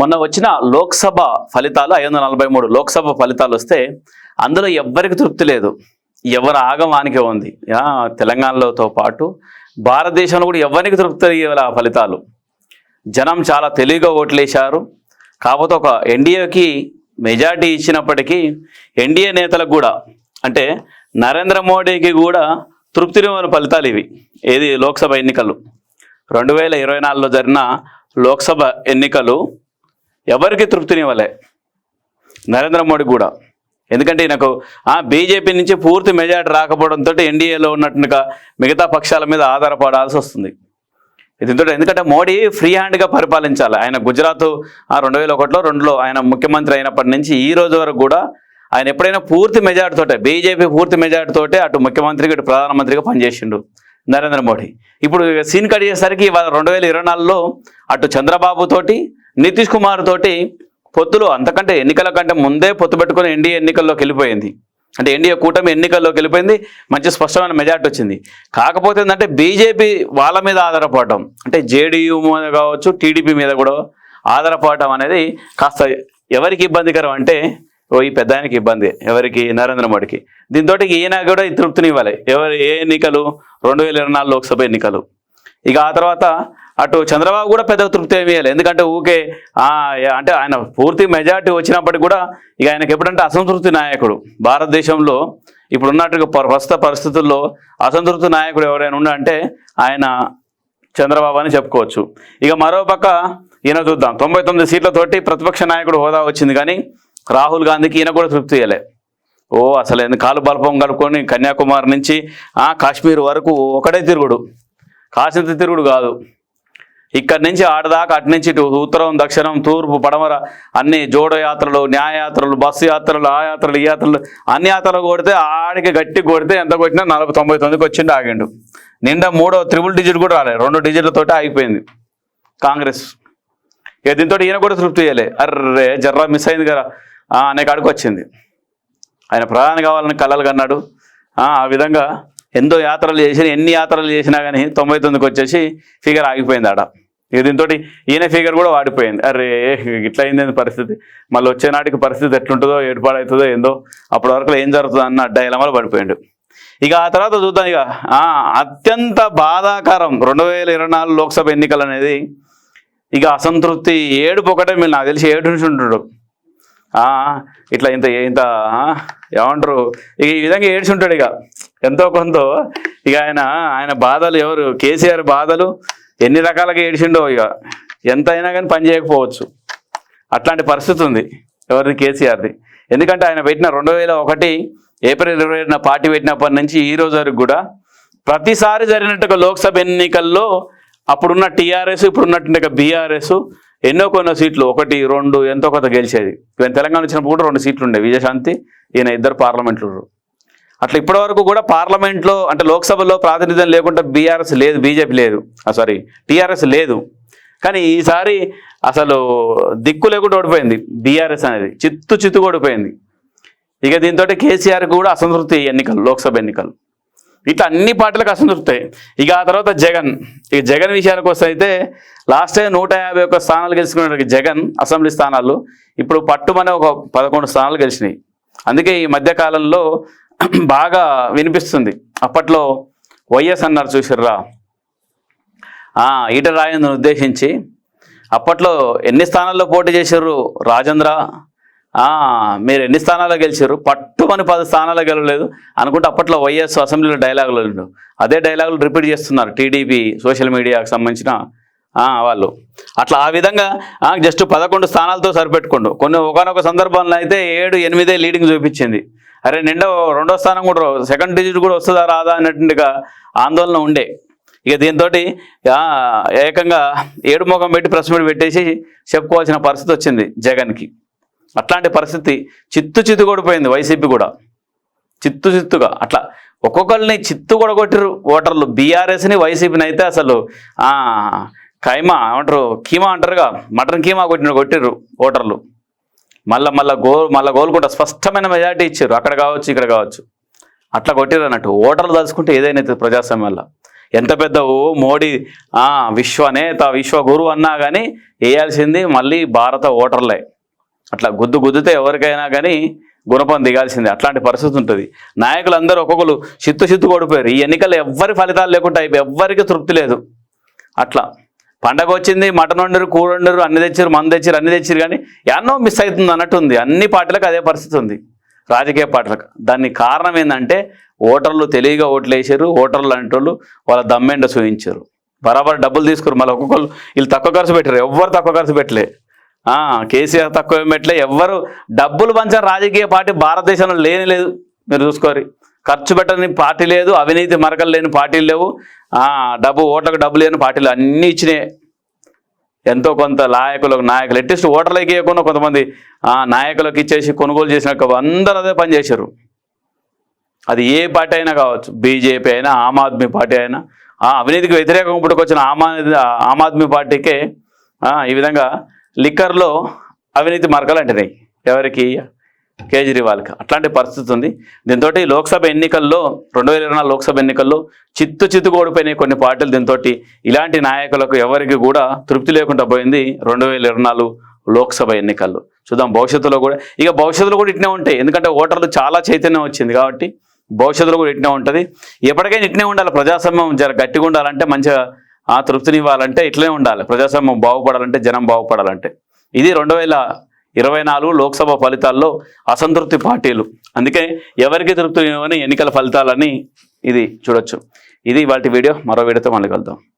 మొన్న వచ్చిన లోక్సభ ఫలితాలు ఐదు వందల నలభై మూడు లోక్సభ ఫలితాలు వస్తే అందులో ఎవ్వరికి తృప్తి లేదు. ఎవరి ఆగమానికే ఉంది. తెలంగాణలోతో పాటు భారతదేశంలో కూడా ఎవరికి తృప్తి ఇవ్వాలి ఆ ఫలితాలు. జనం చాలా తెలివిగా ఓట్లేశారు. కాకపోతే ఒక ఎన్డీఏకి మెజార్టీ ఇచ్చినప్పటికీ ఎన్డీఏ నేతలకు కూడా అంటే నరేంద్ర మోడీకి కూడా తృప్తినివ్వని ఫలితాలు ఇవి. ఏది లోక్సభ ఎన్నికలు. రెండు వేల ఇరవై నాలుగులో జరిగిన లోక్సభ ఎన్నికలు ఎవరికి తృప్తినివ్వలే నరేంద్ర మోడీ కూడా. ఎందుకంటే ఈయనకు ఆ బీజేపీ నుంచి పూర్తి మెజార్టీ రాకపోవడంతో ఎన్డీఏలో ఉన్నట్టుగా మిగతా పక్షాల మీద ఆధారపడాల్సి వస్తుంది. దీంతో ఎందుకంటే మోడీ ఫ్రీ హ్యాండ్గా పరిపాలించాలి. ఆయన గుజరాత్ ఆ రెండు వేల ఒకటిలో రెండులో ఆయన ముఖ్యమంత్రి అయినప్పటి నుంచి ఈ రోజు వరకు కూడా ఆయన ఎప్పుడైనా పూర్తి మెజార్టీతోటే బీజేపీ పూర్తి మెజార్టీతోటే అటు ముఖ్యమంత్రికి ఇటు ప్రధానమంత్రిగా పనిచేసిండు. నరేంద్ర మోడీ. ఇప్పుడు సీన్ కట్ చేసేసరికి ఇవాళ రెండు వేల ఇరవై నాలుగులో అటు చంద్రబాబు తోటి నితీష్ కుమార్ తోటి పొత్తులు అంతకంటే ఎన్నికల కంటే ముందే పొత్తు పెట్టుకుని ఎన్డీఏ ఎన్నికల్లోకి వెళ్ళిపోయింది. అంటే ఎన్డీఏ కూటమి ఎన్నికల్లోకి వెళ్ళిపోయింది మంచి స్పష్టమైన మెజార్టీ వచ్చింది. కాకపోతే ఏంటంటే బీజేపీ వాళ్ళ మీద ఆధారపడటం అంటే జేడీయూ మీద కావచ్చు టీడీపీ మీద కూడా ఆధారపడటం అనేది కాస్త ఎవరికి ఇబ్బందికరం అంటే ఓ ఈ పెద్ద ఆయనకి ఇబ్బంది. ఎవరికి? నరేంద్ర మోడీకి. దీంతో ఈయన కూడా తృప్తిని ఇవ్వాలి. ఎవరు? ఏ ఎన్నికలు? రెండు వేల ఇరవై నాలుగు లోక్సభ ఎన్నికలు. ఇక ఆ తర్వాత అటు చంద్రబాబు కూడా పెద్ద తృప్తి ఏమియాలి ఇవ్వాలి ఎందుకంటే ఊకే అంటే ఆయన పూర్తి మెజార్టీ వచ్చినప్పటికి కూడా ఇక ఆయనకి ఎప్పుడంటే అసంతృప్తి నాయకుడు. భారతదేశంలో ఇప్పుడు ఉన్నట్టుగా ప్రస్తుత పరిస్థితుల్లో అసంతృప్తి నాయకుడు ఎవరైనా ఉండంటే ఆయన చంద్రబాబు అని చెప్పుకోవచ్చు. ఇక మరోపక్క ఈయన చూద్దాం. తొంభై తొమ్మిది సీట్లతోటి ప్రతిపక్ష నాయకుడు హోదా వచ్చింది కానీ రాహుల్ గాంధీకి ఈయన కూడా తృప్తి ఇవ్వలే ఓ అసలు ఎందుకు కాలు బల్పం కలుపుకొని కన్యాకుమారి నుంచి ఆ కాశ్మీర్ వరకు ఒకటే తిరుగుడు. కాసింత తిరుగుడు కాదు. ఇక్కడి నుంచి ఆడదాకా అటు నుంచి ఇటు ఉత్తరం దక్షిణం తూర్పు పడమర అన్ని జోడయాత్రలు న్యాయయాత్రలు బస్సు యాత్రలు ఆ యాత్రలు ఈ యాత్రలు అన్ని యాత్రలు కొడితే ఆడికి గట్టి కొడితే ఎంత కొట్టినా నలభై తొంభై తొమ్మిదికి వచ్చిండు ఆగిండు. నిండా మూడో త్రిబుల్ డిజిట్ కూడా రాలేదు రెండు డిజిట్లతో ఆగిపోయింది కాంగ్రెస్. ఇక దీంతో ఈయన కూడా తృప్తి చేయలే అర్రే జర్రా మిస్ అయింది కదా. అనే కాడికి వచ్చింది. ఆయన ప్రధాని కావాలని కలలు కన్నాడు. ఆ విధంగా ఎంతో యాత్రలు చేసిన ఎన్ని యాత్రలు చేసినా కానీ తొంభై తొమ్మిదికి వచ్చేసి ఫిగర్ ఆగిపోయింది ఆడ. ఇక దీంతో ఈయన ఫిగర్ కూడా వాడిపోయింది. అరే ఇట్లా అయింది పరిస్థితి? మళ్ళీ వచ్చే నాటికి పరిస్థితి ఎట్లుంటుందో ఏర్పాడవుతుందో ఏందో అప్పటి వరకు ఏం జరుగుతుందో అన్న డైలమాలో పడిపోయాడు. ఇక ఆ తర్వాత చూద్దాం ఇక. అత్యంత బాధాకరం రెండు వేల ఇరవై నాలుగు లోక్సభ ఎన్నికలు అనేది ఇక అసంతృప్తి ఏడుపు ఒకటే మీరు నాకు తెలిసి ఏడు నుంచి ఉంటున్నాడు ఇట్లా ఇంత ఇంత ఏమంటారు? ఇక ఈ విధంగా ఏడ్చుంటాడు ఇక. ఎంతో కొంత ఇక ఆయన ఆయన బాధలు ఎవరు? కేసీఆర్ బాధలు ఎన్ని రకాలుగా ఏడ్చిండో ఇక. ఎంత అయినా కానీ పని చేయకపోవచ్చు. అట్లాంటి పరిస్థితి ఉంది ఎవరిది? కేసీఆర్ది. ఎందుకంటే ఆయన పెట్టిన రెండు వేల ఒకటి ఏప్రిల్ ఇరవై ఏడున పార్టీ పెట్టినప్పటి నుంచి ఈ రోజు వరకు కూడా ప్రతిసారి జరిగినట్టుగా లోక్సభ ఎన్నికల్లో అప్పుడున్న టీఆర్ఎస్ ఇప్పుడున్నట్టుగా బీఆర్ఎస్ ఎన్నో కొన్నో సీట్లు ఒకటి రెండు ఎంతో కొంత గెలిచేది. ఈవెన్ తెలంగాణ వచ్చినప్పుడు కూడా రెండు సీట్లు ఉండే. విజయశాంతి ఈయన ఇద్దరు పార్లమెంట్లు అట్లా ఇప్పటి వరకు కూడా పార్లమెంట్లో అంటే లోక్సభలో ప్రాతినిధ్యం లేకుండా బీఆర్ఎస్ లేదు బీజేపీ లేదు. సారీ టీఆర్ఎస్ లేదు. కానీ ఈసారి అసలు దిక్కు లేకుండా ఓడిపోయింది బీఆర్ఎస్ అనేది. చిత్తు చిత్తు ఓడిపోయింది. ఇక దీంతో కేసీఆర్ కూడా అసంతృప్తి ఎన్నికలు లోక్సభ ఎన్నికలు. ఇట్లా అన్ని పార్టీలకు అసలు దొరుకుతాయి. ఇక ఆ తర్వాత జగన్. ఇక జగన్ విషయానికి వస్తే అయితే లాస్ట్ టైం నూట యాభై ఒక్క స్థానాలు గెలుచుకున్నాడు జగన్ అసెంబ్లీ స్థానాలు ఇప్పుడు పట్టుమనే ఒక పదకొండు స్థానాలు గెలిచినాయి. అందుకే ఈ మధ్యకాలంలో బాగా వినిపిస్తుంది. అప్పట్లో వైఎస్ అన్నారు చూసిర్రా. ఈట రాయందని ఉద్దేశించి. అప్పట్లో ఎన్ని స్థానాల్లో పోటీ చేశారు రాజేంద్ర? మీరు ఎన్ని స్థానాల్లో గెలిచారు? పట్టుకొని పది స్థానాల్లో గెలవలేదు. అనుకుంటే అప్పట్లో వైఎస్ అసెంబ్లీలో డైలాగులు ఉండు. అదే డైలాగులు రిపీట్ చేస్తున్నారు టీడీపీ సోషల్ మీడియాకు సంబంధించిన వాళ్ళు. అట్లా ఆ విధంగా జస్ట్ పదకొండు స్థానాలతో సరిపెట్టుకోండు. కొన్ని ఒకనొక సందర్భంలో అయితే ఏడు ఎనిమిదే లీడింగ్ చూపించింది. అరే నిండో రెండో స్థానం కూడా సెకండ్ డిజిట్ కూడా వస్తుందా రాదా అన్నట్టుగా ఆందోళన ఉండే. ఇక దీంతో ఏకంగా ఏడు ముఖం పెట్టి ప్రెస్ మీట్ పెట్టేసి చెప్పుకోవాల్సిన పరిస్థితి వచ్చింది జగన్కి. అట్లాంటి పరిస్థితి చిత్తు చిత్తుగొడిపోయింది వైసీపీ కూడా. చిత్తు చిత్తుగా. అట్లా ఒక్కొక్కరిని చిత్తు కూడా ఓటర్లు. బీఆర్ఎస్ని వైసీపీని అయితే అసలు కైమా ఏమంటారు కీమా అంటారుగా మటన్ కీమా కొట్టిన కొట్టిర్రు ఓటర్లు. మళ్ళీ మళ్ళీ గోల్ మళ్ళీ గోల్కొండ స్పష్టమైన మెజార్టీ ఇచ్చారు. అక్కడ కావచ్చు ఇక్కడ కావచ్చు. అట్లా కొట్టిర్రు అన్నట్టు. ఓటర్లు తలుచుకుంటే ఏదైనా ప్రజాస్వామ్యంలో. వల్ల ఎంత పెద్ద ఓ మోడీ ఆ, విశ్వనేత విశ్వగురు అన్నా కానీ వేయాల్సింది మళ్ళీ భారత ఓటర్లే. అట్లా గుద్దు గుద్దుతే ఎవరికైనా కానీ గుణపం దిగాల్సిందే. అట్లాంటి పరిస్థితి ఉంటుంది. నాయకులందరూ ఒక్కొక్కరు చిత్తు చిత్తు కొడిపోయారు ఈ ఎన్నికలు ఎవ్వరి ఫలితాలు లేకుండా అయిపోయి ఎవ్వరికి తృప్తి లేదు. అట్లా. పండగ వచ్చింది మటన్ వండరు కూర వండరు అన్ని తెచ్చారు మందు తెచ్చారు అన్ని తెచ్చారు కానీ ఎన్నో మిస్ అవుతుంది అన్నట్టు ఉంది. అన్ని పార్టీలకు అదే పరిస్థితి ఉంది. రాజకీయ పార్టీలకు. దానికి కారణం ఏంటంటే ఓటర్లు తెలివిగా ఓట్లు వేసారు. ఓటర్లు అంటోళ్ళు వాళ్ళ దమ్మెండ చూపించారు బరాబర్ డబ్బులు తీసుకురు. మళ్ళీ ఒక్కొక్కరు వీళ్ళు తక్కువ ఖర్చు పెట్టారు. ఎవ్వరు తక్కువ ఖర్చు పెట్టలే. కేసీఆర్ తక్కువ ఏం ఎవ్వరు డబ్బులు పంచిన రాజకీయ పార్టీ భారతదేశంలో లేని లేదు. మీరు చూసుకోరు. ఖర్చు పెట్టని పార్టీ లేదు. అవినీతి మరకలు లేని పార్టీలు లేవు. డబ్బు ఓట్లకు డబ్బు లేని పార్టీలు అన్నీ ఇచ్చినాయి. ఎంతో కొంత నాయకులకు నాయకులు అట్లీస్ట్ ఓటర్లకి ఇవ్వకుండా కొంతమంది ఆ, నాయకులకు ఇచ్చేసి కొనుగోలు చేసిన అందరూ అదే పనిచేశారు అది ఏ పార్టీ అయినా కావచ్చు. బీజేపీ అయినా ఆమ్ ఆద్మీ పార్టీ అయినా. ఆ, అవినీతికి వ్యతిరేకంగా పుట్టుకొచ్చిన ఆమ్ ఆమ్ ఆద్మీ పార్టీకే ఈ విధంగా లిక్కర్లో అవినీతి మార్గాలు అంటున్నాయి ఎవరికి? కేజ్రీవాల్కి. అట్లాంటి పరిస్థితి ఉంది. దీంతో లోక్సభ ఎన్నికల్లో రెండు వేల ఇరవై నాలుగు లోక్సభ ఎన్నికల్లో చిత్తు చిత్తు ఓడిపోయినాయి కొన్ని పార్టీలు దీంతో ఇలాంటి నాయకులకు ఎవరికి కూడా తృప్తి లేకుండా పోయింది రెండు వేల ఇరవై నాలుగు లోక్సభ ఎన్నికల్లో. చూద్దాం భవిష్యత్తులో కూడా. ఇక భవిష్యత్తులో కూడా ఇట్నే ఉంటాయి ఎందుకంటే ఓటర్లు చాలా చైతన్యం వచ్చింది కాబట్టి భవిష్యత్తులో కూడా ఇట్నే ఉంటుంది. ఎప్పటికైనా ఇట్నే ఉండాలి. ప్రజాస్వామ్యం జర గట్టిగా ఉండాలంటే మంచిగా ఆ తృప్తిని ఇవ్వాలంటే ఇట్లనే ఉండాలి. ప్రజాస్వామ్యం బాగుపడాలంటే జనం బాగుపడాలంటే. ఇది రెండు వేల ఇరవై నాలుగు లోక్సభ ఫలితాల్లో అసంతృప్తి పార్టీలు. అందుకే ఎవరికి తృప్తి ఇవ్వని ఎన్నికల ఫలితాలని ఇది చూడొచ్చు. ఇది వాటి వీడియో. మరో వీడియోతో మళ్ళీ కలుద్దాం.